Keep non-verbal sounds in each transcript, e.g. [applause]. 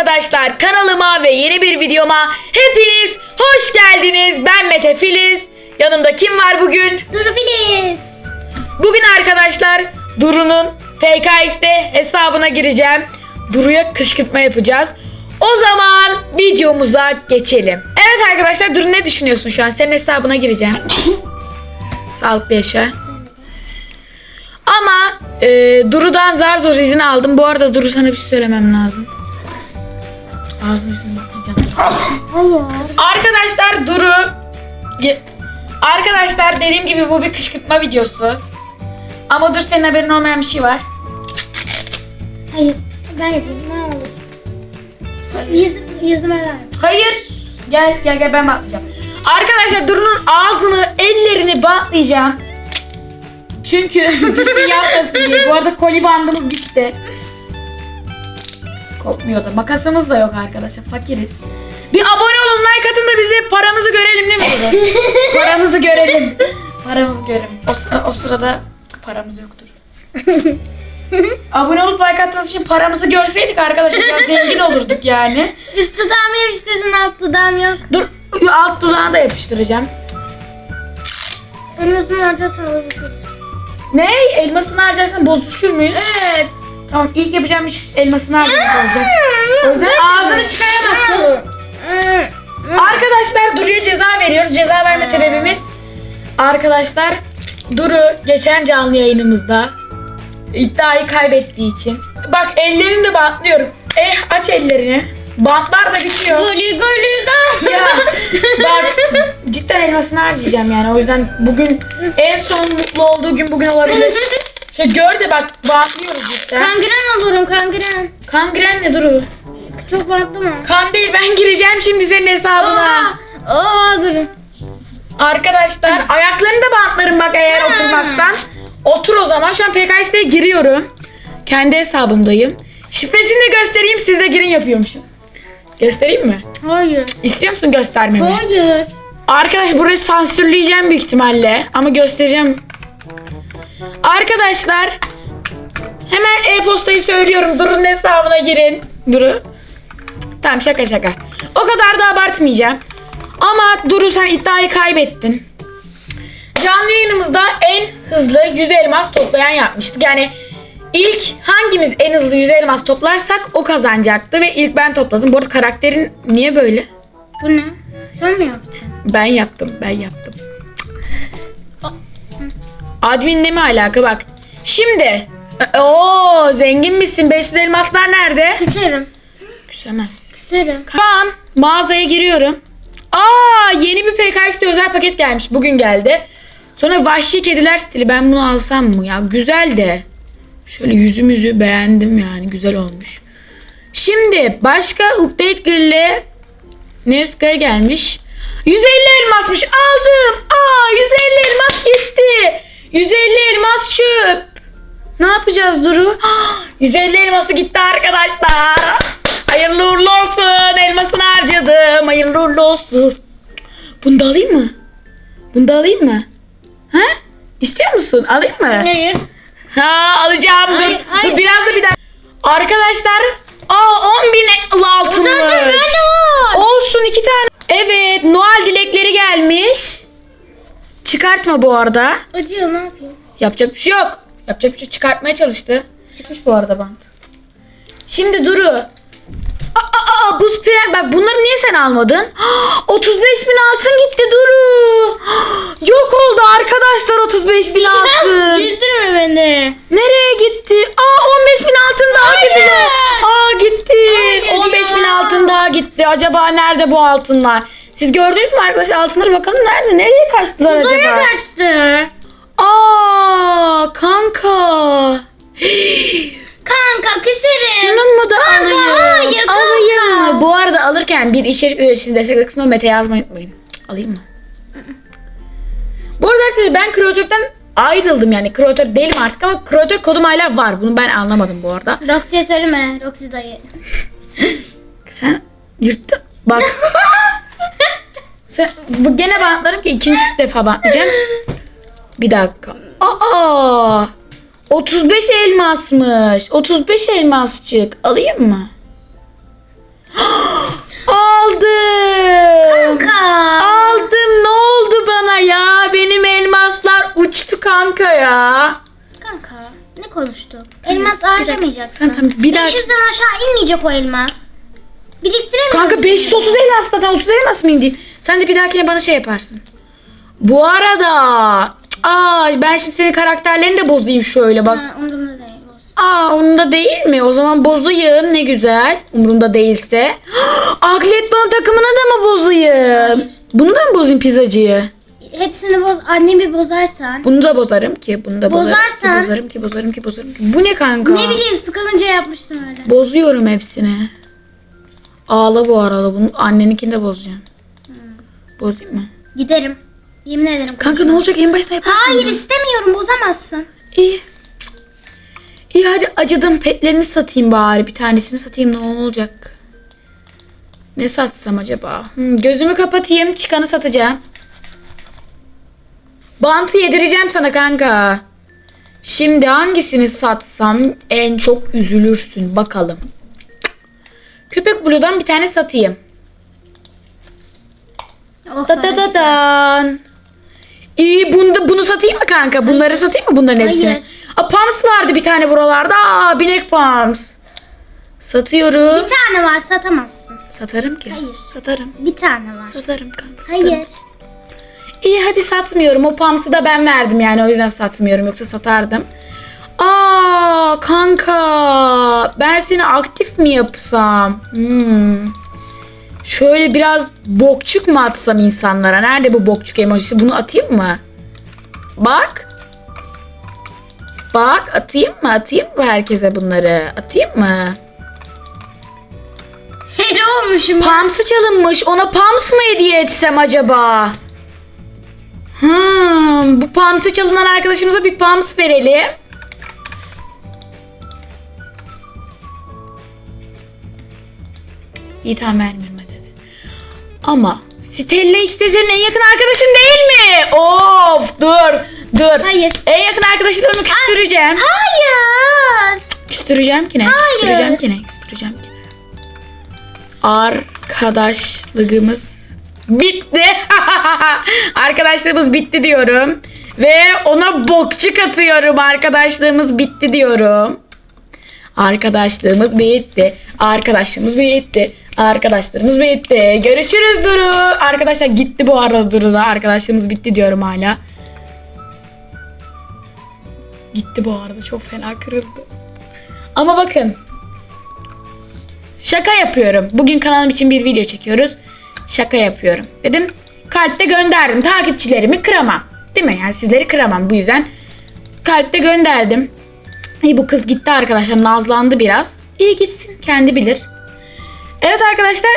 arkadaşlar kanalıma ve yeni bir videoma hepiniz hoş geldiniz. Ben Mete Filiz. Yanımda kim var bugün? Duru Filiz. Bugün arkadaşlar Duru'nun PKX'de hesabına gireceğim. Duru'ya kışkırtma yapacağız. O zaman videomuza geçelim. Evet arkadaşlar Duru ne düşünüyorsun şu an? Senin hesabına gireceğim. [laughs] Sağlıklı yaşa. Ama e, Duru'dan zar zor izin aldım. Bu arada Duru sana bir şey söylemem lazım. Ağzını. Hayır. Arkadaşlar Duru Arkadaşlar dediğim gibi bu bir kışkırtma videosu. Ama dur senin haberin olmayan bir şey var. Hayır. Ben yapayım ne olur. Yüz, yüzüme ver. Hayır. Gel gel gel ben bantlayacağım. Arkadaşlar Duru'nun ağzını, ellerini bantlayacağım. Çünkü [laughs] bir şey yapmasın diye. Bu arada koli bandımız bitti. Kopmuyor da. Makasımız da yok arkadaşlar. Fakiriz. Bir abone olun, like atın da bizi paramızı görelim değil mi? [laughs] Paramızı görelim. Paramızı görelim. O, sıra- o sırada paramız yoktur. [laughs] abone olup like attığınız için paramızı görseydik arkadaşlar an zengin olurduk yani. Üst dudağımı yapıştırsın alt dudağım yok. Dur alt dudağını da yapıştıracağım. Önümüzün ortasına vurursun. Ne? Elmasını harcarsan bozuşur muyuz? Evet. Tamam ilk yapacağım iş elmasını harcamak olacak. O yüzden ağzını çıkaramazsın. Arkadaşlar Duru'ya ceza veriyoruz. Ceza verme sebebimiz arkadaşlar Duru geçen canlı yayınımızda iddiayı kaybettiği için. Bak ellerini de bantlıyorum. Eh aç ellerini. Bantlar da bitiyor. Goli goli da. Ya bak cidden elmasını harcayacağım yani. O yüzden bugün en son mutlu olduğu gün bugün olabilir. [laughs] Şöyle gör de bak bantlıyoruz cidden. Kangren olurum kangren. Kangren ne Duru? Çok bantlı mı? Kan değil ben gireceğim şimdi senin hesabına. Aa, aa durun. Arkadaşlar ayaklarını da bantlarım bak eğer oturmazsan. Otur o zaman. Şu an PKX'de giriyorum. Kendi hesabımdayım. Şifresini de göstereyim siz de girin yapıyormuşum. Göstereyim mi? Hayır. İstiyor musun göstermemi? Hayır. Arkadaş burayı sansürleyeceğim büyük ihtimalle. Ama göstereceğim. Arkadaşlar hemen e-postayı söylüyorum. Durun hesabına girin. Duru. Tamam şaka şaka. O kadar da abartmayacağım. Ama Duru sen iddiayı kaybettin. Canlı yayınımızda en hızlı 100 elmas toplayan yapmıştık. Yani ilk hangimiz en hızlı 100 elmas toplarsak o kazanacaktı ve ilk ben topladım. Bu arada karakterin niye böyle? Bu ne? Sen mi yaptın? Ben yaptım, ben yaptım. Adminle mi alaka bak. Şimdi. o zengin misin? 500 elmaslar nerede? Küserim. Küsemez. Küserim. Şu an mağazaya giriyorum. Aa yeni bir PKX'de özel paket gelmiş. Bugün geldi. Sonra vahşi kediler stili. Ben bunu alsam mı ya? Güzel de. Şöyle yüzümüzü beğendim yani. Güzel olmuş. Şimdi başka update grille Nevska'ya gelmiş. 150 elmasmış. Aldım. Aa 150 elmas gitti. 150 elmas çöp. Ne yapacağız Duru? [gasps] Ah, 150 elması gitti arkadaşlar. Hayırlı uğurlu olsun. Elmasını harcadım. Hayırlı uğurlu olsun. Bunu da alayım mı? Bunu da alayım mı? Ha? İstiyor musun? Alayım mı? Hayır. Ha alacağım dur. Ay, ay. Dur biraz da bir daha. Arkadaşlar aa 10 bin altınmış. Zaten ben de var. Olsun iki tane. Evet Noel dilekleri gelmiş. Çıkartma bu arada. Acıyor ne yapayım? Yapacak bir şey yok. Yapacak bir şey çıkartmaya çalıştı. Çıkmış bu arada bant. Şimdi Duru. Aa, aa, aa, buz pren. Bak bunları niye sen almadın? [gasps] 35 bin altın gitti Duru. [gasps] Yok oldu arkadaşlar 35 bin [laughs] altın. Yüzdürme beni. Nereye gitti? Aa 15 bin altın daha Hayır. gitti. Aa gitti. Hayır 15 bin altın daha gitti. Acaba nerede bu altınlar? Siz gördünüz mü arkadaşlar altınları bakalım nerede? Nereye kaçtılar Uzaya acaba? kaçtı. Aa kanka. [gasps] Kanka küserim. Şunun mu da Kanka, alayım? hayır kanka. Alayım mı? Bu arada alırken bir içerik üreticisi destek kısmına Mete yazmayı unutmayın. Alayım mı? Bu arada arkadaşlar ben kreatörden ayrıldım yani. Kreatör değilim artık ama kreatör kodum hala var. Bunu ben anlamadım bu arada. Roxy'ye söyleme. Roxy dayı. Sen yırttın. Bak. [laughs] Sen, bu gene bantlarım ki ikinci defa bantlayacağım. Bir dakika. Aa! 35 elmasmış. 35 elmasçık. Alayım mı? [gasps] Aldım. Kanka. Aldım. Ne oldu bana ya? Benim elmaslar uçtu kanka ya. Kanka ne konuştuk? Elmas harcamayacaksın. Tamam, tamam, bir daha- 500'den aşağı inmeyecek o elmas. Biriktiremiyorsun. Kanka 530 elmas zaten 30 elmas mı indi? Sen de bir dahakine bana şey yaparsın. Bu arada Aa, ben şimdi senin karakterlerini de bozayım şöyle bak. Ha, umurumda değil olsun. Aa umurumda değil mi? O zaman bozayım ne güzel. Umurumda değilse. [gasps] Akleton takımını da mı bozayım? Bunu da mı bozayım pizzacıyı? Hepsini boz. Annemi bozarsan. Bunu da bozarım ki. Bunu da bozarım Bozarsan- ki. Bozarım ki bozarım ki bozarım ki. Bu ne kanka? Ne bileyim sıkılınca yapmıştım öyle. Bozuyorum hepsini. Ağla bu arada. Bunu anneninkini de bozacağım. Bozayım mı? Giderim. Yemin ederim. Kanka ne olacak en başta yaparsın. Hayır ya. istemiyorum bozamazsın. İyi. İyi hadi acıdım. Petlerini satayım bari. Bir tanesini satayım ne olacak? Ne satsam acaba? Hmm, gözümü kapatayım. Çıkanı satacağım. Bantı yedireceğim sana kanka. Şimdi hangisini satsam en çok üzülürsün bakalım. Köpek Blue'dan bir tane satayım. Oh, Da da da dan. İyi bunu, bunu satayım mı kanka? Bunları satayım mı bunların hepsini? Hayır. Aa, Pams vardı bir tane buralarda. Aa, binek Pams. Satıyorum. Bir tane var satamazsın. Satarım ki. Hayır. Satarım. Bir tane var. Satarım kanka. Satarım. Hayır. İyi hadi satmıyorum. O Pams'ı da ben verdim yani o yüzden satmıyorum. Yoksa satardım. Aa kanka. Ben seni aktif mi yapsam? Hmm. Şöyle biraz bokçuk mu atsam insanlara? Nerede bu bokçuk emojisi? Bunu atayım mı? Bak. Bak atayım mı? Atayım mı herkese bunları? Atayım mı? Heri olmuşum. ya. Pams'ı çalınmış. Ona Pams mı hediye etsem acaba? Hmm, bu Pams'ı çalınan arkadaşımıza bir Pams verelim. İyi tamam vermiyorum. Ama Stella X de senin en yakın arkadaşın değil mi? Of dur dur. Hayır. En yakın arkadaşını onu küstüreceğim. Hayır. Küstüreceğim ki ne? Hayır. Küstüreceğim ki ne? Küstüreceğim ki ne? Arkadaşlığımız bitti. [laughs] Arkadaşlığımız bitti diyorum. Ve ona bokçuk atıyorum. Arkadaşlığımız bitti diyorum. Arkadaşlığımız bitti. Arkadaşlığımız bitti. Arkadaşlarımız bitti. Görüşürüz Duru. Arkadaşlar gitti bu arada Duru da. Arkadaşlığımız bitti diyorum hala. Gitti bu arada. Çok fena kırıldı. Ama bakın. Şaka yapıyorum. Bugün kanalım için bir video çekiyoruz. Şaka yapıyorum. Dedim kalpte gönderdim. Takipçilerimi kıramam. Değil mi? Yani sizleri kıramam bu yüzden. Kalpte gönderdim. İyi bu kız gitti arkadaşlar. Nazlandı biraz. İyi gitsin. Kendi bilir. Evet arkadaşlar.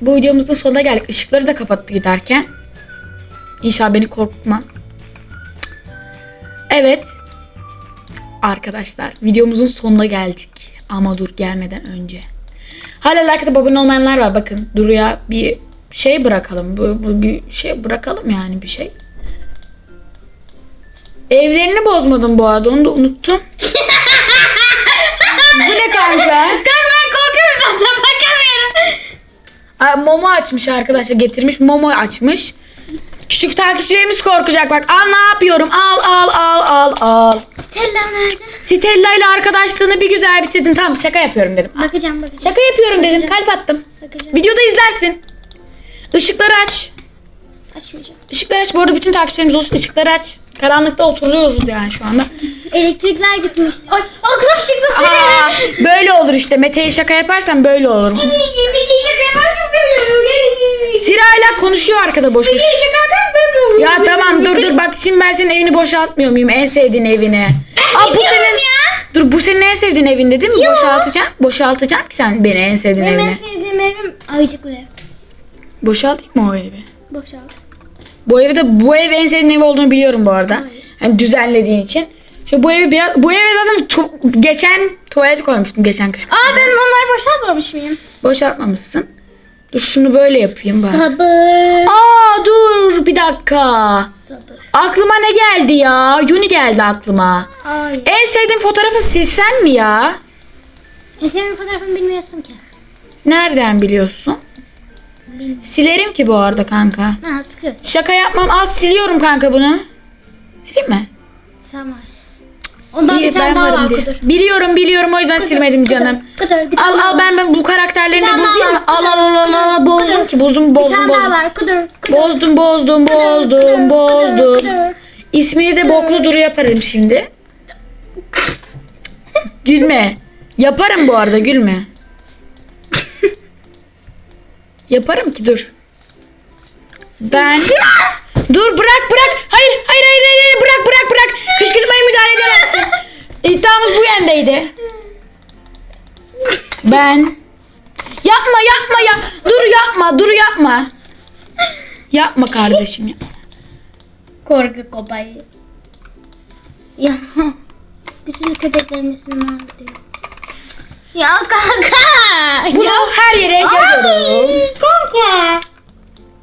Bu videomuzun sonuna geldik. Işıkları da kapattı giderken. İnşallah beni korkutmaz. Evet. Arkadaşlar videomuzun sonuna geldik. Ama dur gelmeden önce. Hala like atıp abone olmayanlar var. Bakın Duru'ya bir şey bırakalım. Bu, bu bir şey bırakalım yani bir şey. Evlerini bozmadım bu arada. Onu da unuttum. [laughs] bu ne kanka? [laughs] Kanka ben korkuyorum zaten bakamıyorum. Aa, Momo açmış arkadaşlar. Getirmiş. Momo açmış. Küçük takipçilerimiz korkacak bak. Al ne yapıyorum? Al al al al al. Stella nerede? Stella ile arkadaşlığını bir güzel bitirdin. Tamam şaka yapıyorum dedim. Bakacağım bakacağım. Şaka yapıyorum dedim. Kalp attım. Bakacağım. Videoda izlersin. Işıkları aç. Açmayacağım. Işıkları aç. Bu arada bütün takipçilerimiz olsun. Işıkları aç. Karanlıkta oturuyoruz yani şu anda. Elektrikler gitmiş. Ay aklım çıktı Aa, senin. böyle olur işte. Mete'ye şaka yaparsan böyle olur. [laughs] Sirayla konuşuyor arkada boş boş. Ya tamam dur dur bak şimdi ben senin evini boşaltmıyor muyum? En sevdiğin evini. Aa, bu senin ya. Dur bu senin en sevdiğin evin değil mi? Boşaltacağım. Boşaltacağım ki sen beni en sevdiğin Benim en evine. sevdiğim evim ayıcıklı ev. Boşaltayım mı o evi? Boşalt. Bu evde bu ev en sevdiğin ev olduğunu biliyorum bu arada. Hayır. Yani düzenlediğin için. Şu bu evi biraz bu eve zaten tu- geçen tuvalet koymuştum geçen kış. Aa ben onları boşaltmamış mıyım? Boşaltmamışsın. Dur şunu böyle yapayım bak. Sabır. Aa dur bir dakika. Sabır. Aklıma ne geldi ya? Yuni geldi aklıma. Ay. En sevdiğin fotoğrafı silsem mi ya? E senin fotoğrafını bilmiyorsun ki. Nereden biliyorsun? Silerim ki bu arada kanka. Ha sıkıyorsun. Şaka yapmam. Az siliyorum kanka bunu. Sileyim mi? Sen varsın. Ondan İyi, bir tane daha varım var diye. kudur. Biliyorum biliyorum o yüzden silmedim canım. Kudur bir Al tane al daha ben ben bu karakterlerini Bir tane daha bozayım. var. Al al al al al Kudur, bozdum kudur. ki bozdum Bir bozdum tane daha bozdum. var. Kudur. Kudur. Bozdum bozdum kudur, bozdum kudur, bozdum. kudur. İsmini de boklu duru yaparım şimdi. gülme. Yaparım bu arada gülme. Yaparım ki dur. Ben Dur bırak bırak. Hayır hayır hayır hayır, bırak bırak bırak. Kışkırtmaya müdahale edemezsin. [laughs] İddiamız bu yöndeydi. Ben Yapma yapma ya. Dur yapma dur yapma. Yapma kardeşim ya. Korku kopayı. Ya. Bütün köpeklerin ismini. Ya kanka. Bunu Ya. her yere yazıyorum. Kanka.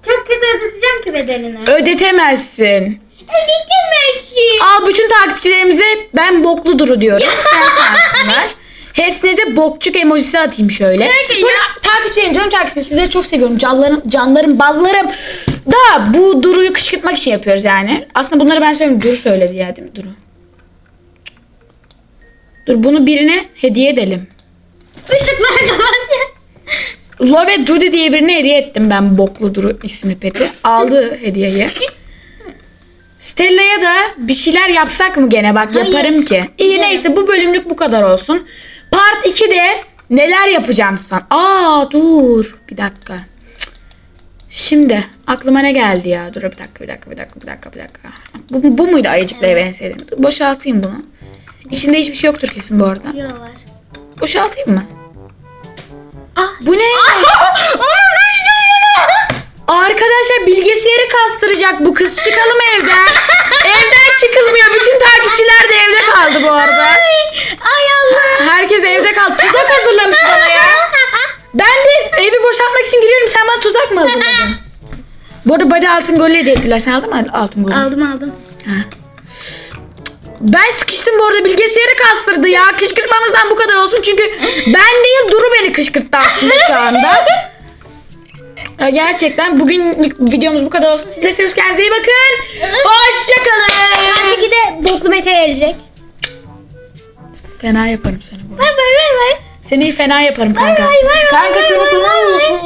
Çok kötü ödeteceğim ki bedelini. Ödetemezsin. Ödetemezsin. Al bütün takipçilerimize ben boklu duru diyorum. Sen sensinler. Hepsine de bokçuk emojisi atayım şöyle. Böyle takipçilerim canım takipçilerim sizleri çok seviyorum. Canlarım, canlarım, ballarım. Da bu Duru'yu kışkırtmak için yapıyoruz yani. Aslında bunları ben söyleyeyim. Duru söyledi ya değil mi Duru? Dur bunu birine hediye edelim. Işıklar kapatsın. Love Judy diye birine hediye ettim ben Boklu Duru isimli peti. Aldı hediyeyi. Stella'ya da bir şeyler yapsak mı gene bak Hayır. yaparım ki. İyi neyse bu bölümlük bu kadar olsun. Part 2'de neler yapacağım sen? Aa dur bir dakika. Şimdi aklıma ne geldi ya? Dur bir dakika bir dakika bir dakika bir dakika bir dakika. Bu, bu muydu ayıcıkla ev en sevdiğim? Dur, boşaltayım bunu. İçinde hiçbir şey yoktur kesin bu arada. Yo var. Boşaltayım mı? Bu ne? Arkadaşlar bilgisayarı kastıracak bu kız. Çıkalım evden. [laughs] evden çıkılmıyor. Bütün takipçiler de evde kaldı bu arada. Ay Allah. Herkes evde kaldı. Tuzak hazırlamış bana ya. Ben de evi boşaltmak için giriyorum. Sen bana tuzak mı hazırladın? [laughs] Bu arada body altın golü hediye ettiler. Sen aldın mı altın golü? Aldım aldım. Ha. Ben sıkıştım bu arada bilgisayarı kastırdı ya. Kışkırtmamızdan bu kadar olsun. Çünkü ben değil Duru beni kışkırttı aslında şu anda. [laughs] Ya Gerçekten bugün videomuz bu kadar olsun. Siz de seviyorsunuz. Kendinize iyi bakın. Hoşçakalın. Artık de boklu Mete gelecek. Fena yaparım seni bu. Bay bay bay bay. Seni fena yaparım kanka. Bay bay bay Kanka bay seni bay bay.